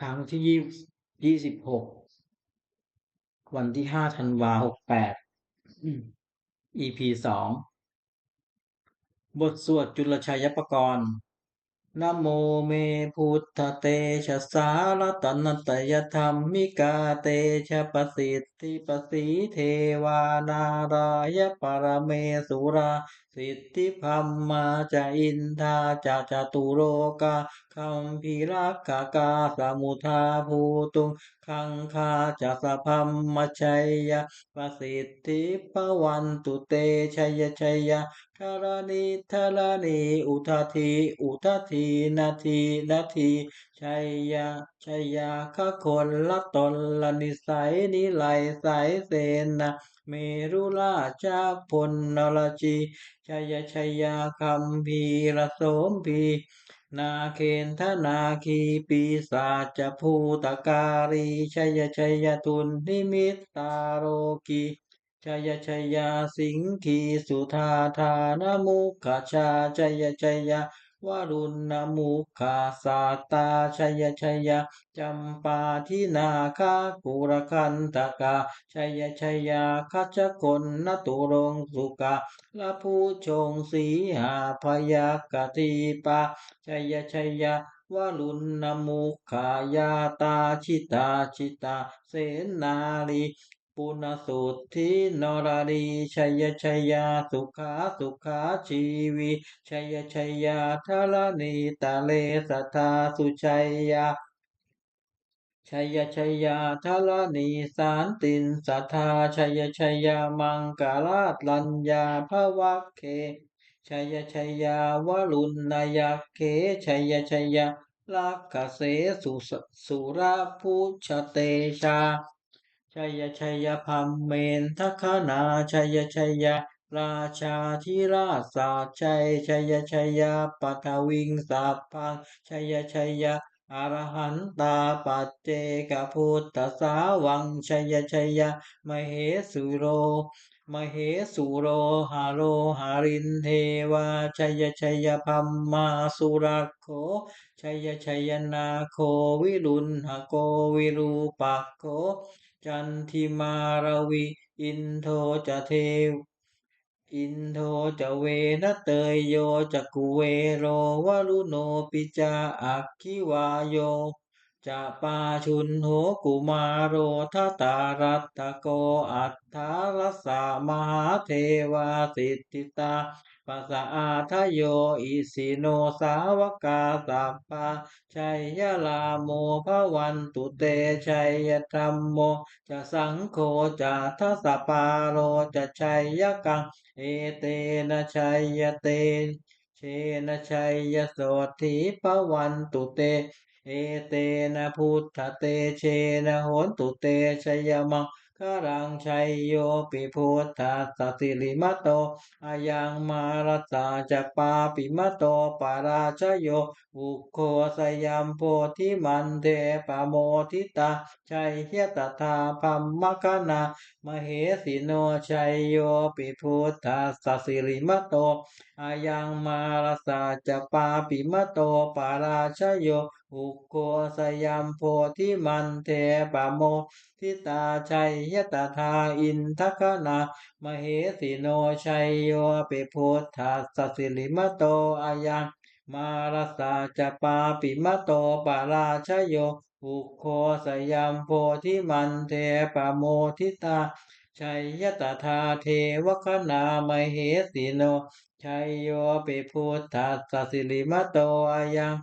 ครั้งที่ยี่ยี่สิบหกวันที่ห้าธันวาหกแปด EP สอง บทสวดจุลชัยปกรณ์นะโมเมพุทธเตชะสารตนตยธรรมมิกาเตชะประสิทธิปสีเทวานารายปรเมสุรา สิทธิพัมมาจะอินทาจะจตุโรกา คัมพีรักขากาสมุทาภูตุงคังคาจะสะพัมมชัยยะประสิทธิปวันตุเตชัยชัยยะธรณีธรณีอุทาทีอุทาทีนาทีนาทีชัยยะชัยยะขคนละตนละนิสัยนิไลสายเสนาเมรุราชาพลนรจีชัยชัยยะคัมพีระโสมพี นาเคนทนาคีปีศาจภูตการีชัยชัยทุนนิมิตตาโรกีชัยชัยสิงคีสุธาธานมุขชาชัยชัย วรุณมุขาสาตาชัยชัยจำปาทินาคาปุรคันตกาชัยชัยคัจกลนตุรงสุกาละผู้ชงสีหาพยากติปาชัยชัยวรุณมุขายาตาชิตาชิตา เสนาลี ปุณสุทธินรดีชัยชัยาสุขาสุขาชีวีชัยชัยาทรณีตาเลสทาสุชัยยาชัยชัยยาทรณีสารตินสัทธาชัยชัยยามังกาลาตลัญญาภวัคเค ชัยชัยยาวรุณนายเค ชัยชัยยาลักเสสุสุราพุชเตชา ชัยชัยพัมเมนทัคนาชัยชัยราชาธิราชาชัยชัยชัยปัทวิงสัพพังชัยชัยอรหันตาปัจเจกพุทธสาวังชัยชัยมเหสุโรมเหสุโรหาโรหารินเทวาชัยชัยพัมมาสุรักโขชัยชัยนาโควิรุณหโกวิรูปักโข จันทิมารวี อินโทจะเทว อินโทจะเวนะเตยโยจะกุเวโรวารุโนปิจาอักขิวาโยจะปาชุนโหกุมาโรทัตารัตตโกอัตถารสสะมหาเทวาสิทธิตา ปัสสะอาทโยอิสิโนสาวกาสัพพาชัยยลาโมภวันตุเตชัยยธรรมโมจะสังโฆจะทัสปาโรจะชัยยกังเอเตนะชัยยเต เชนะชัยยโสธิภวันตุเตเอเตนะพุทธเตเชนะโหนตุเตชัยมัง คารังชัยโยปิพุทธัสสสิริมโตอายังมารัสาจัปาปิมโตปาราชโย อุโคสยามโพธิมันเทปโมทิตาชัยเฮตถาพัมมคณามเหสิโนชัยโยปิพุทธัสสิริมโตอายังมารสาจปาปิมโตปาราชโยอุโคสยามโพธิมันเทปโมทิตาชัยยตถาอินทคณามเหสิโนชัยโยปิพุทธัสสสิริมโตอายัง มารสาจปาปิมโตปาราชโยอุโคสยามโพธิมันเทปโมทิตาชัยยตถาเทวคณามเหสิโนชัยโยปิพุทธัสสิริมโตอายัง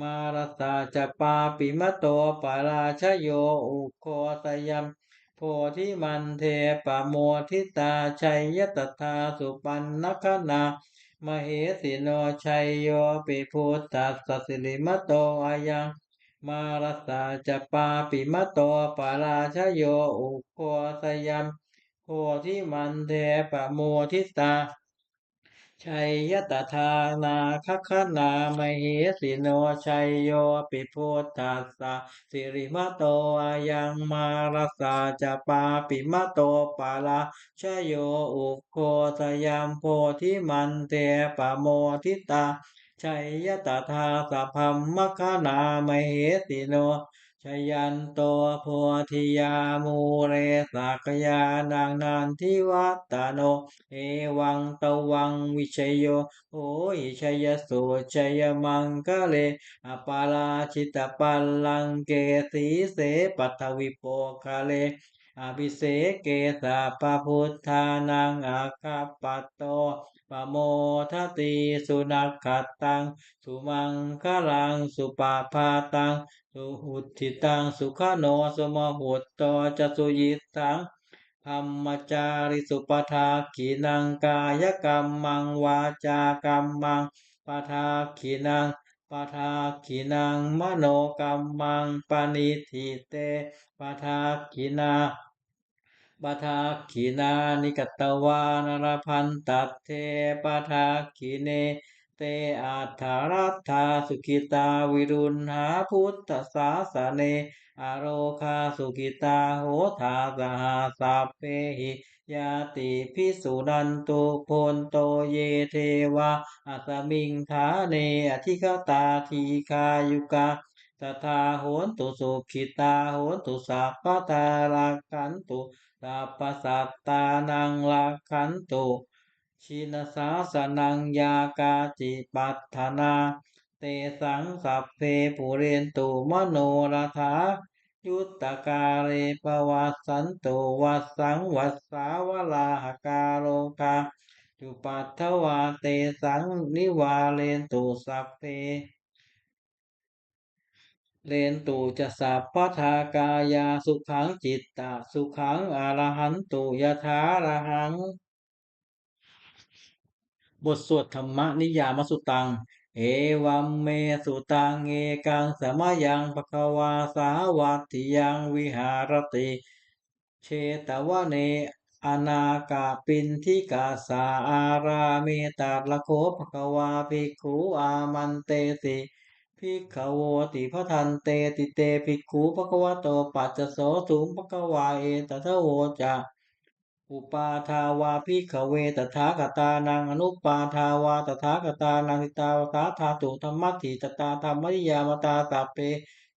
มารสาจปาปิมโตปาราชโยอุโคสยามโพธิมันเทปโมทิตาชัยยตถาสุปันนคณา มเหสิโนชัยโยปิพุทธัสสสิริมโตอายังมารัสสาจปาปิมโตปาราชโยอุโคสยามโพธิมันเทปโมทิตา ชัยยตถานาคคณามเหสิโนชัยโยปิพุทธัสสะสิริมโตอายังมารสาจะปาปิมโตปาลาชโยอุโคสยามโพธิมันเตปโมทิตาชัยยตถาสัพพมมคณามเหสิโน ชยันโตโพธิยามูเรสักยานังนันทิวัตโน เอวังตวังวิชยโย โอหิชยสุชยมังคะเล อปาราชิตปัลลังเกสีเสปัทวิโปคะเล อภิเสเกสะปะพุทธานังอาคาปัตโตปโมทติสุนักขตัง สุมังคลัง สุปาพาตัง สุหุติตัง สุขโนสมหุตโตจสุยิตังธรรมจาริสุปทาขีนังกายกรรมังวาจากรรมังปทาขีนังปทาขีนังมโนกรรมังปณิทิเตปทาขีนา ปทาขีนานิกตวานรพันตัตเทปทาขีเน เตอัฏฐารัตถาสุขิตาวิรุณหาพุทธศาสเนอโรคาสุขิตาโหทาสหาสัพเพหิยาติพิสุนันตุพนโตเยเทวาอัสมิงทาเนอธิคตาทีคายุกาตถาโหนตุสุขิตาโหนตุสัพพตาลักันตุ สัพพสัตตานังลักขันตุชินสาสนังยากาจิปัฏฐานา เตสังสัพเพปุเรนตุมโนราถายุตตกาเรปวัสสันตุวัสสังวัสสาวลาหกาโลกาจุปัทถวาเตสังนิวาเลนตุสัพเพ เลนตุจะสัพพทากายาสุขังจิตตสุขังอรหันตุยะถาระหัง บทสวดธรรมนิยามสุตัง เอวัมเมสุตังเอกังสมยังภควาสาวัติยังวิหารติ เชตวะเนอนากาปินทิกาสาอาราเมตาละโคภควาภิกขุอามันเตสิ ภิกขโวติพระทันเตติเตภิกขุภควโตปัจจโสสุงภควาเอตทะโวจะอุปาทาวาพิขเวตถาคตานังอนุปาทาวาตถาคตานังทิตาวสาธาตุธรรมัติตตาธรรมริยามตาสัพเป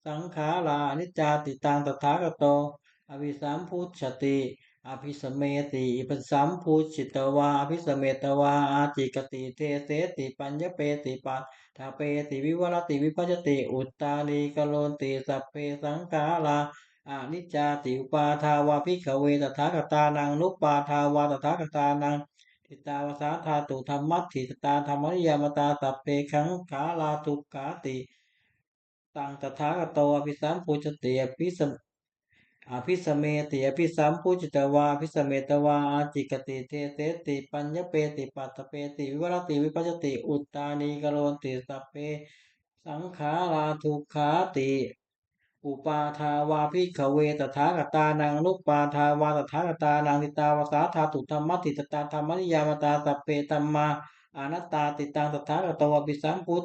สังขารานิจจาติตังตถาคโต อภิสัมพุชติอภิสเมติอิปสัมพุชิตวาอภิสเมตวาอาจิกติเทเสติปัญญเปติปั ตถาเปติวิวรติวิพัจติ อุตตาลีกโลนติสัพเพสังขาราอนิจจาติุปาทาวาพิขเวตถาคตานังนุปปาทาวาตถาคตานังทิตาวสาธาตุธรรมัตถิตตาธรรมนิยามตาสัพเพขังขาลาทุกขาติตังตถาคตอภิสัมพุจติอภิสม อภิสเมติอภิสัมพุจิตวาอภิสเมตวาอาจิกติเทเสติปัญญเปติปัตตเปติวิวรติวิปัจจติ อุตตานีกโลนติสัพเพ สังขาราทุกขาติ อุปาทาวาพิขเวตถาคตานังนุปปาทาวาตถาคตานังติตาวสาธาตุธรรมติตตาธรรมนิยามตาสัพเพธรรมาอนัตตาติตังตถาคตวปิสัมพุท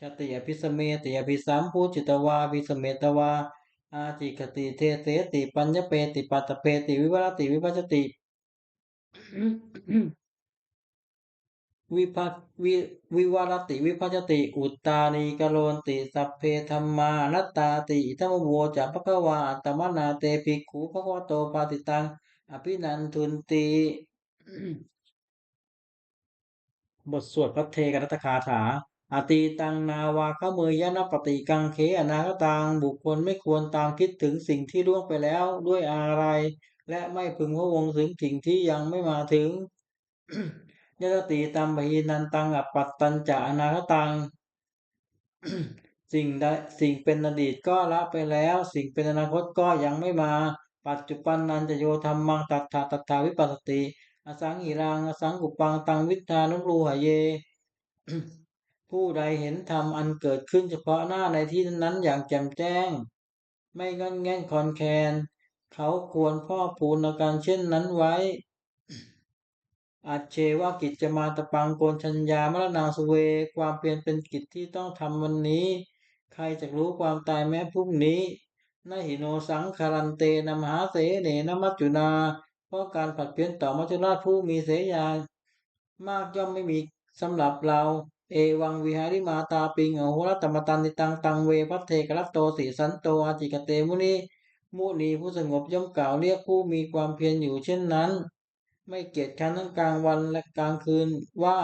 ชติอภิสเมติอภิสัมพุจิตวาอภิสเมตวา อาจิกติเทเสติปัญญเปติปัตตเปติวิวรติวิปัจจติวิภัตวิวิวารติวิภัจติ อุตตานีกโลนติ สัพเพธรรมานัตตาติอิทัมโวจะภควาอัตตมนาเตภิกขุภควโตปาติตัง อภินันทุนติบทสวดพระเทกรัตคาถา อตีตังนาวาขเมยยะนปฏิกังเขอนาคตังบุคคลไม่ควรตามคิดถึงสิ่งที่ล่วงไปแล้วด้วยอะไร และไม่พึงพะวงถึงสิ่งที่ยังไม่มาถึงยะติตัมปหินันตังอปัตตัญจะอนาคตังสิ่งใดสิ่งเป็นอดีตก็ละไปแล้ว สิ่งเป็นอนาคตก็ยังไม่มา ปัจจุบันนันจะโยธรรมังตัตถาตัตถาวิปัสสติ อสังหิรังอสังกุปังตังวิทานุรูหะเย ผู้ใดเห็นธรรมอันเกิดขึ้นเฉพาะหน้าในที่นั้นอย่างแจ่มแจ้ง ไม่งอนแง่นคอนแคน เขาควรพ่อพูนอาการเช่นนั้นไว้ อาจเชวากิจจะมาตะปังโกนชัญญามรณาสเว ความเปลี่ยนเป็นกิจที่ต้องทำวันนี้ ใครจะรู้ความตายแม้พรุ่งนี้นาหิโนสังคารันเตนมหาเสเนนมัจจุนา เพราะการผัดเปลี่ยนต่อมัจจุราชผู้มีเสยานมากย่อมไม่มีสำหรับเรา เอวังวิหาริมาตาปิงอโหรตมตันติตังตังเวพัทเทกรัตโตสีสันโตอาจิกเตมุนีมุนีผู้สงบย่อมกล่าวเรียกผู้มีความเพียรอยู่เช่นนั้น ไม่เกียจคร้นทั้งกลางวันและกลางคืนว่า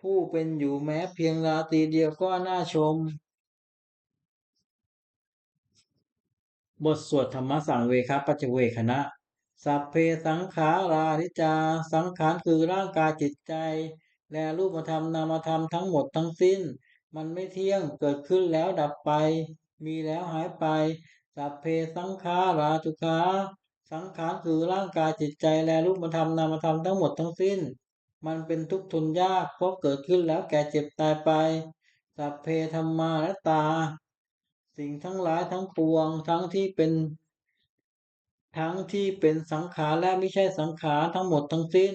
ผู้เป็นอยู่แม้เพียงราตรีเดียวก็น่าชม บทสวดธรรมสังเวคปัจเจเวคณะ สัพเพสังขารานิจจา สังขารคือร่างกายจิตใจ แลรูปธรรมนามธรรมทั้งหมดทั้งสิ้น มันไม่เที่ยงเกิดขึ้นแล้วดับไป มีแล้วหายไป สัพเพสังขาราทุขาสังขารคือร่างกายจิตใจและรูปธรรมนามธรรมทั้งหมดทั้งสิ้น มันเป็นทุกข์ทนยากเพราะเกิดขึ้นแล้วแก่เจ็บตายไป สัพเพธรรมาและตา สิ่งทั้งหลายทั้งปวงทั้งที่เป็น ทั้งที่เป็นสังขารและไม่ใช่สังขารทั้งหมดทั้งสิ้น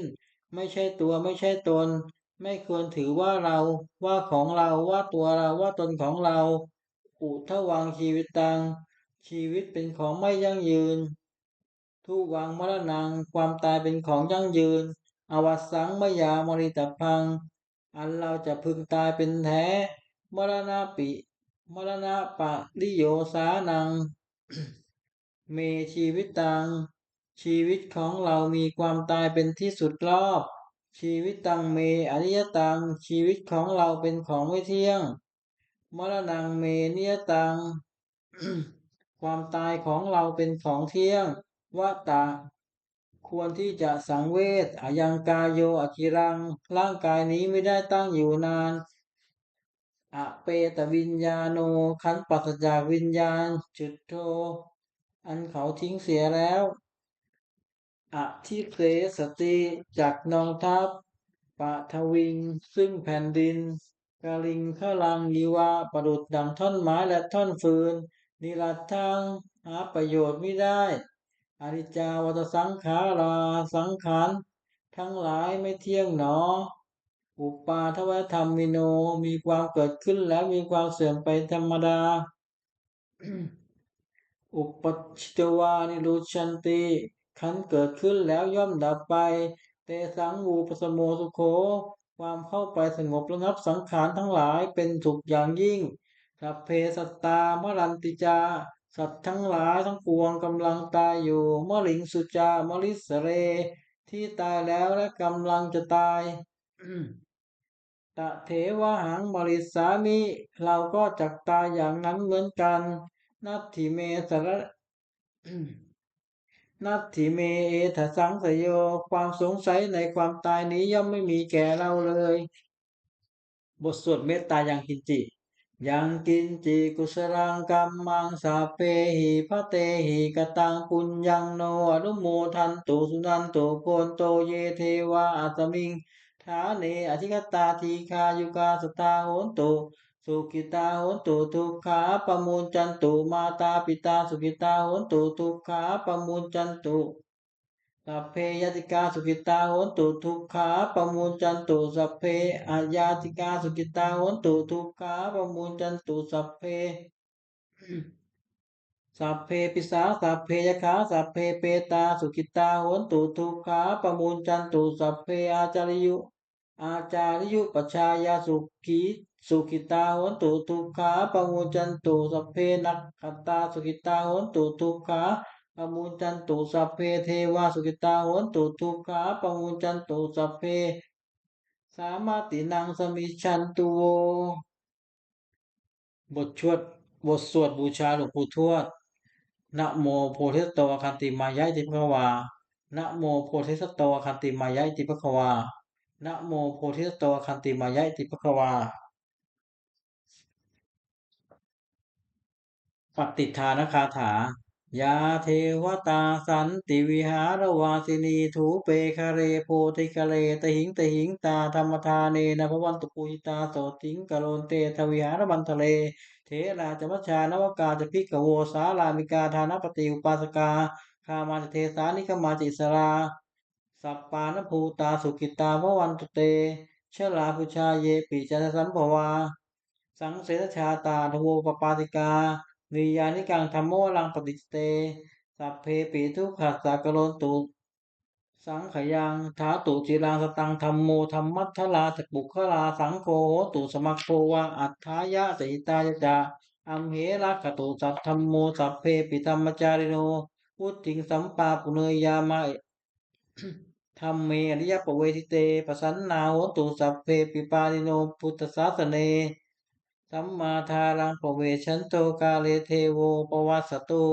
ไม่ใช่ตัวไม่ใช่ตน ไม่ควรถือว่าเราว่าของเราว่าตัวเราว่าตนของเรา อุทวังชีวิตตัง ชีวิตเป็นของไม่ยั่งยืน ทุวังมรณัง ความตายเป็นของยั่งยืน อวสสังมยามริตพัง อันเราจะพึงตายเป็นแท้ มรณะปิ มรณะปะริโยสานัง เมชีวิตตัง ชีวิตของเรามีความตายเป็นที่สุดรอบ ชีวิตตังเมอริยตัง ชีวิตของเราเป็นของไม่เที่ยง มรณงเมนิยตัง ความตายของเราเป็นของเที่ยงวัตตะ ควรที่จะสังเวชอายังกายโยอคิรัง ร่างกายนี้ไม่ได้ตั้งอยู่นานอเปตวิญญาโนขันปราศจากวิญญาณ จุดโท อันเขาทิ้งเสียแล้ว อทิเสสติจากนองทัพปะทวิง ซึ่งแผ่นดินกาลิงขลังยีวาประดุดดังท่อนไม้และท่อนฟืน นิรัตทังหาประโยชน์ไม่ได้อนิจาวัตสังขาราสังขารทั้งหลายไม่เที่ยงหนอ อุปาทวธรรมมิโนมีความเกิดขึ้นแล้วมีความเสื่อมไปธรรมดา อุปชิตวานิรุชันติ ขันเกิดขึ้นแล้วย่อมดับไป เตสังวูปสมโมสุโขความเข้าไปสงบระงับสังขารทั้งหลายเป็นถูกอย่างยิ่งสัพเพสัตตามรันติจา สัตว์ทั้งหลายทั้งปวงกำลังตายอยู่มะลิงสุจามลิสเร ที่ตายแล้วและกำลังจะตายตะเถวหังมริสามิเราก็จักตายอย่างนั้นเหมือนกัน นัตถิเมสระ นัตถิเมเอถสังสยโยความสงสัยในความตายนี้ย่อมไม่มีแก่เราเลย บทสวดเมตตายังกินจิ ยังกินจิกุสรังกัมมังสาเปหิพระเตหิกตังปุญญังโนอนุโมทันตุสุนันตุโพนโตเยเทวาอัตมิงฐาเนอธิกตาทีคายุกาสตาโหนตุ สุกิตาโหนตุทุกขาปมูลจันตุมาตาปิตาสุกิตาโหนตุทุกขาปมูลจันตุสัพเพยติกาสุกิตาโหนตุทุกขาปมูลจันตุสัพเพอาญาติกาสุกิตาโหนตุทุกขาปมูลจันตุสัพเพสัพเพปิสาสัพเพยคาสัพเพเปตาสุกิตาโหนตุทุกขาปมูลจันตุสัพเพอาจาริยุ อาจาริยุปชายาสุขีสุขิตาโหนตุทุกขาปมูจันตุสัพเพนักขตาสุขิตาโหนตุทุกขาปมูจันตุสัพเพเทวาสุขิตาโหนตุทุกขาปมูจันตุสัพเพ สามาตินังสมิชันตุโว บทชวดบทสวดบูชาหลวงปู่ทวดนะโมโพธิสัตวคันติมายะอิติภควานะโมโพธิสัตวคันติมายะอิติภควา นะโมโพธิสัตคันติมายะอิติภควา ปฏิทานคาถา ยาเทวตาสันติวิหารวาสินีถูเปคะเรโพธิคะเรตหิงตหิงตาธรรมทาเนนะพวันตุปุหิตาโสติงกะโลนเตทวิหารบันทะเล เทราจมัชชานวกาจะพิกโวสาลามิกาทานปฏิอุปาสกาคามาจเทสานิกมาจิสรา สัปปานภูตาสุกิตาพวันตุเตชลาพุชาเยปิจันสัมภวา สังเสนชาตาทโวปปาติกานิยานิกังธรรมโมลังปฏิเต สัพเพปิทุกขัสสะกะโลนตุสังขยังถาตุจิรังสตังธรรมโมธรรมัทธลาสปุคลาสังโฆโหตุสมัคโควาอัฏฐายะสิตายจาอัมเหรักขตุสัทธรรมโมสัพเพปิธรรมจาริโนพุทธิงสัมปาปุเนยามะ ธรรมเมอริยปเวทิเตปสันนาโหตุสัพเพปิปานิโนพุทธศาสเนสัมมาทารังปเวชันโตกาเลเทโวปวัสตุ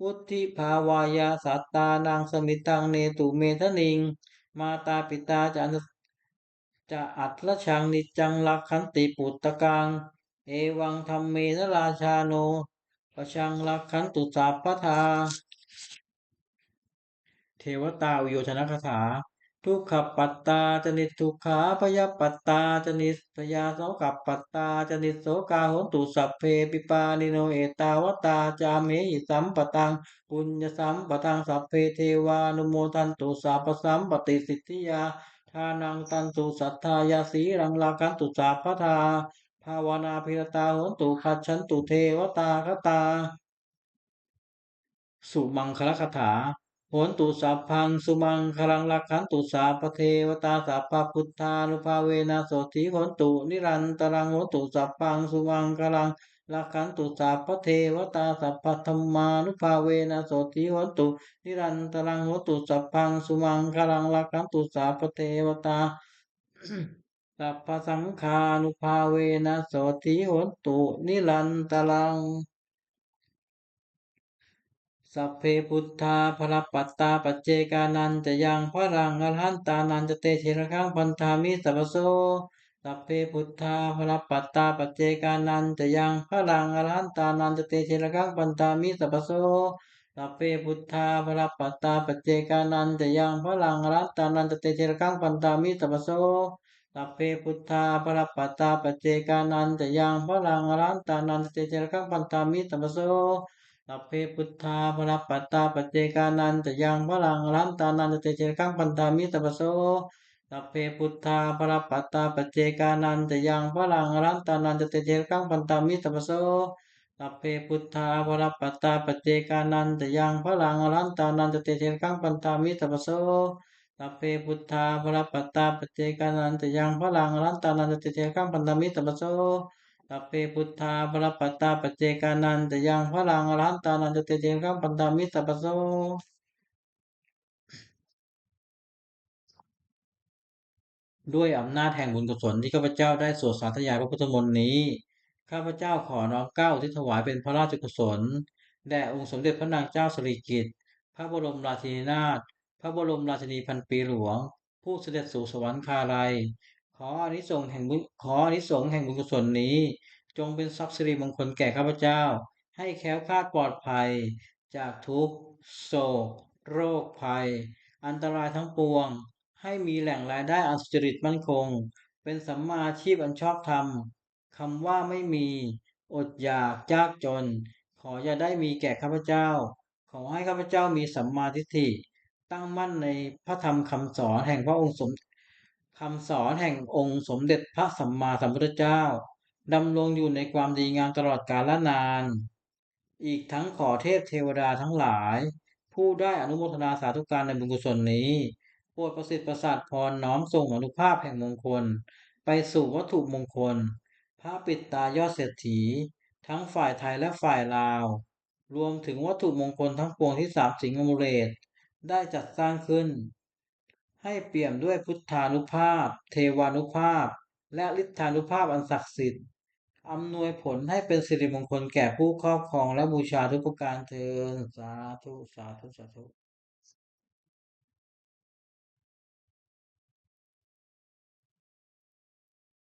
วุธิภาวายาสัตตานังสมิตังเนตุเมทนิง มาตาปิตาจะอนจะอัตละชังนิจังลักขันติปุตตะกัง เอวังธรรมเมนราชาโนประชังลักขันตุสัพพทา เทวตาอุโยชนคาถา ทุกขปัตตาจนิทุกขาพยาปัตตาจนิสยาโสกปัตตาจนิโสกาหนตุสัพเพปิปานิโนเอตาวตาจาเมหิสัมปตังปุญญสัมปตังสัพเพเทวานุโมทันตุสัพสัมปติสิทธิยาทานังตันตุสัทธายาสีรังลากันตุสัพพทาภาวนาพิรตาหนตุขัดฉันตุเทวตาคตา สุมังคลคาถา โหนตุสัพพังสุมังคลังลักขันตุสาปเทวตาสัพพพุทธานุภาเวนะโสติโหนตุนิรันตรังโหนตุสัพพังสุมังคลังลักขันตุสาปเทวตาสัพพธรรมานุภาเวนะโสติโหนตุนิรันตรังโหนตุสัพพังสุมังคลังลักขันตุสาปเทวตาสัพพสังฆานุภาเวนะโสติโหนตุนิรันตรัง สัพเพพุทธาพระปัตตาปัจเจกานันจะยังพระรังอรหันตานันจะเตเชระคังพันธามิสัพโสสัพเพพุทธาพระปัตตาปัจเจกานันจะยังพระรังอรหันตานันจะเตเชระคังพันธามิสัพโสสัพเพพุทธาพระปัตตาปัจเจกานันจะยังพระรังอรหันตานันจะเตเชระคังพันธามิสัพโสสัพเพพุทธาพระปัตตาปัจเจกานันจะยังพระรังอรหันตานันจะเตเชระคังพันธามิสัพพโส สัพเพพุทธาพระปัตตาปเจกานันจะยังพลังรันตานันจะเตเจกังปันตามิตปะโสสัพเพพุทธาพระปัตตาปเจกานันจะยังพลังรันตานันจะเตเจกังปันตามิตปะโสสัพเพพุทธาพระปัตตาปเจกานันจะยังพลังรันตานันจะเตเจกังปันตามิตปะโสสัพเพพุทธาพระปัตตาปเจกานันจะยังพลังรันตานันจะเตเจกังปันตามิตปะโส สัพเพพุทธาพระปัตตาปเจกานันจะยังพระลังอรหันตานันจะเตเจกังปันตามิสัพโสด้วยอำนาจแห่งบุญกุศลที่ข้าพเจ้าได้สวดสาธยายพระพุทธมนต์นี้ ข้าพเจ้าขอน้อมเกล้าที่ถวายเป็นพระราชกุศลแด่องค์สมเด็จพระนางเจ้าสิริกิติ์พระบรมราชินีนาถพระบรมราชินีพันปีหลวง ผู้เสด็จสู่สวรรคาลัย ออนิสงส์แห่งบุญขออนิสงส์แห่งบุญกุศลนี้ จงเป็นทรัพย์สิริมงคลแก่ข้าพเจ้า ให้แค้วคลาดปลอดภัย จากทุกข์โศก โรคภัย อันตรายทั้งปวง ให้มีแหล่งรายได้อันสุจริตมั่นคง เป็นสัมมาอาชีพอันชอบธรรมคำว่าไม่มี อดอยากยากจน ขออย่าได้มีแก่ข้าพเจ้า ขอให้ข้าพเจ้ามีสัมมาทิฏฐิ ตั้งมั่นในพระธรรมคำสอนแห่งพระองค์สม คำสอนแห่งองค์สมเด็จพระสัมมาสัมพุทธเจ้าดำรงอยู่ในความดีงามตลอดกาลนาน อีกทั้งขอเทพเทวดาทั้งหลาย ผู้ได้อนุโมทนาสาธุการในบุญกุศลนี้โปรดประสิทธิ์ประสาทพรน้อมส่งอนุภาพแห่งมงคล ไปสู่วัตถุมงคล พระปิดตายอดเศรษฐี ทั้งฝ่ายไทยและฝ่ายลาว รวมถึงวัตถุมงคลทั้งปวงที่สามสิงห์อมุเรตได้จัดสร้างขึ้น ให้เปี่ยมด้วยพุทธานุภาพ เทวานุภาพ และฤทธานุภาพอันศักดิ์สิทธิ์อำนวยผลให้เป็นสิริมงคลแก่ผู้ครอบครองและบูชาทุกประการเทินสาธุ สาธุ สาธุ